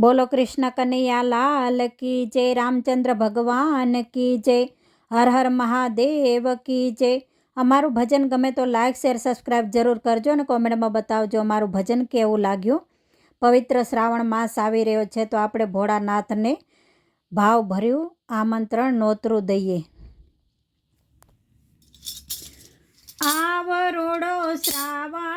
બોલો કૃષ્ણ કનૈયા લાલ કી જય રામચંદ્ર ભગવાન, કી જય હર હર મહાદેવ, કી જય અમારું ભજન ગમે તો લાઈક શેર સબસ્ક્રાઈબ જરૂર કરજો અને કોમેન્ટમાં બતાવજો અમારું ભજન કેવું લાગ્યું. પવિત્ર શ્રાવણ માસ આવી રહ્યો છે તો આપણે ભોળાનાથને ભાવ ભર્યું. આમંત્રણ નોતરું દઈએ. આવરોડો શ્રાવણ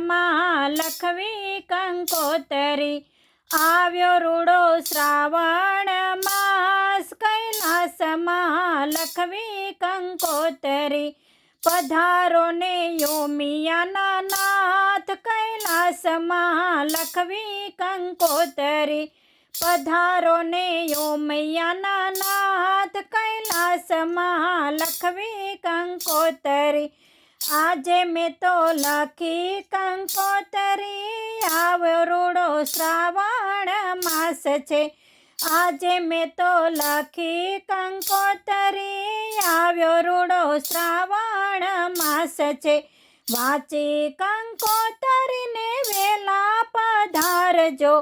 કૈલાસમાં લખવી કંકોતરી. આવ્યો રૂડો શ્રાવણ માસ કૈલાસમાં લખવી કંકોતરી. પધારો ને યોમિયાના નાથ કૈલાસમાં લખવી કંકોતરી. પધારો ને યોમૈયાના નાથ કૈલાસમાં લખવી કંકોતરી. આજે મેં તો લખી કંકોતરી આવ્યો રૂડો શ્રાવણ માસ છે. આજે મેં તો લખી કંકોતરી, આવ્યો રૂડો શ્રાવણ માસ છે. વાંચી કંકોતરીને વેલા પધારજો.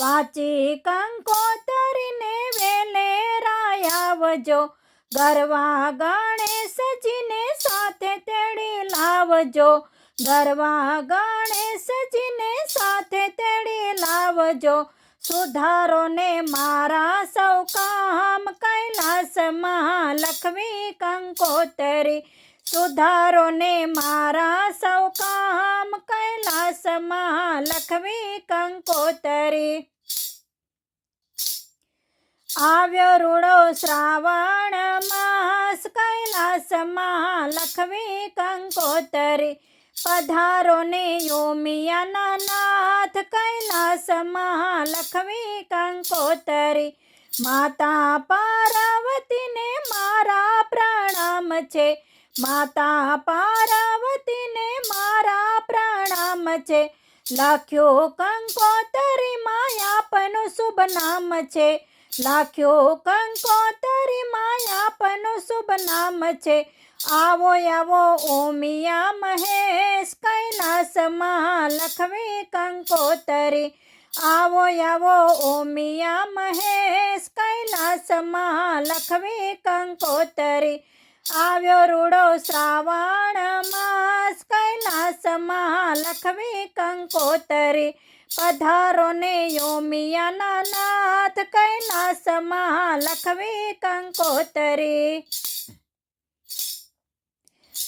વાંચી કંકોતરીને વેલે રાયાવજો ગરવા ગણેશજીને સાથે તેડી લાવજો. ગરવા ગણેશજીને સાથે તેડી લાવજો. સુધારો ને મારા સૌ કામ કૈલાસમાં લખવી કંકોતરી. સુધારો ને મારા સૌ કામ કૈલાસમાં લખવી કંકોતરી. આવ્યો રૂડો શ્રાવણ માસ, કૈલાસમાં લખવી કંકોતરી. પધારો ને યોમિયાના નાથ, કૈલાસમાં લખવી કંકોતરી. માતા પાર્વતીને મારા પ્રણામ છે. માતા પાર્વતીને મારા પ્રણામ છે. લખ્યો કંકોતરી, માયાપનું શુભ નામ છે. લખ્યો કંકોતરી માયાપનું શુભ નામ છે. આવો આવો ઓમિયા મહેશ કૈલાસમાં લખવી કંકોતરી આવો આવો ઓમિયા મહેશ કૈલાસમાં લખવી કંકોતરી આવ્યો રૂડો શ્રાવણ માસ કૈલાસમાં લખવી કંકોતરી પધારો ને યોમિયાના નાથ કૈલાસમાં લખવી કંકોતરી.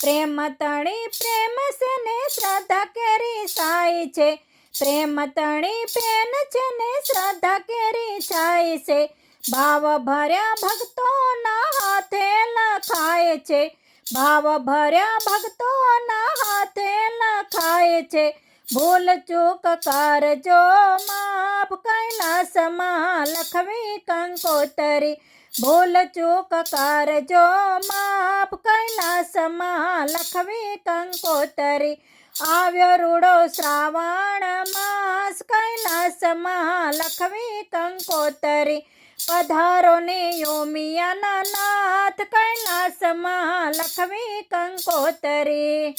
પ્રેમ તણી પ્રેમ છે ને શ્રદ્ધા કેરી સાઈ છે. પ્રેમ તણી પ્રેમ છે ને શ્રદ્ધા કેરી છાય છે. ભાવ ભર્યા ભક્તોના હાથે લખાય છે. ભાવ ભર્યા ભક્તોના હાથે લખાય છે. ભૂલ ચૂક કરજો માપ કૈલાસમાં લખવી કંકોતરી. ભૂલ ચૂક કરજો માપ કૈલાસમાં લખવી કંકોતરી. આવ્યો રૂડો શ્રાવણ માસ કૈલાસમાં લખવી કંકોતરી. પધારો ને યોમિયાના નાથ કૈલાસમાં લખવી કંકોતરી.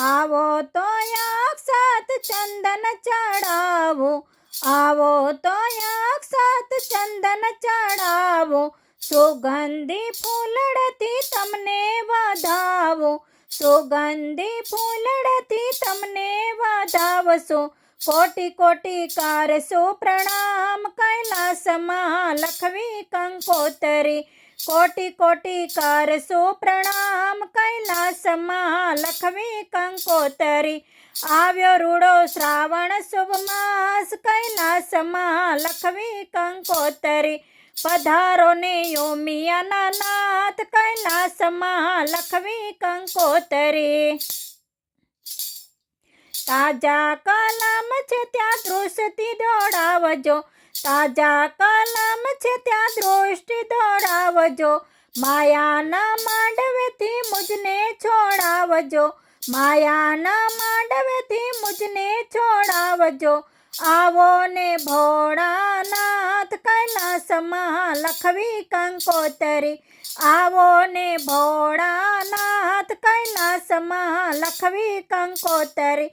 આવો તો અક્ષત ચંદન ચડાવો. આવો તો અક્ષત ચંદન ચડાવો. સુગંધી ફૂલડથી તમને વધાવો. સુગંધી ફૂલડથી તમને વધાવશો. કોટી કોટી કારસો પ્રણામ કૈલાસમાં લખવી કંકોતરી. કોટી કોટી કરશો પ્રણામ કૈલાસમાં લખવી કંકોતરી. આવ્યો રૂડો શ્રાવણ શુભ માસ કૈલાસમાં લખવી કંકોતરી. પધારો ને યોમિયાના નાથ કૈલાસમાં લખવી કંકોતરી. તાજા કલમ છે, ત્યાં દૃષ્ટિ દોડાવજો. તાજા કલમ છે ત્યાં દૃષ્ટિ દોડાવજો માયાના માંડવેથી મુજને છોડાવજો. માયાના માંડવેથી મુજને છોડાવજો. આવો ને ભોળાનાથ કૈલાસમાં લખવી કંકોતરી. આવો ને ભોળાનાથ કૈલાસમાં લખવી કંકોતરી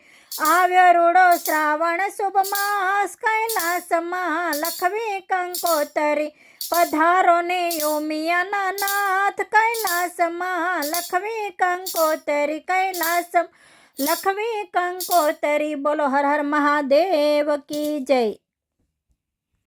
આવ્યો રૂડો શ્રાવણ શુભ માસ કૈલાસમાં લખવી કંકોતરી પધારો ને યોમિયાના નાથ કૈલાસમાં લખવી કંકોતરી કૈલાસ, લખવી કંકોતરી બોલો હર હર મહાદેવ કી જય.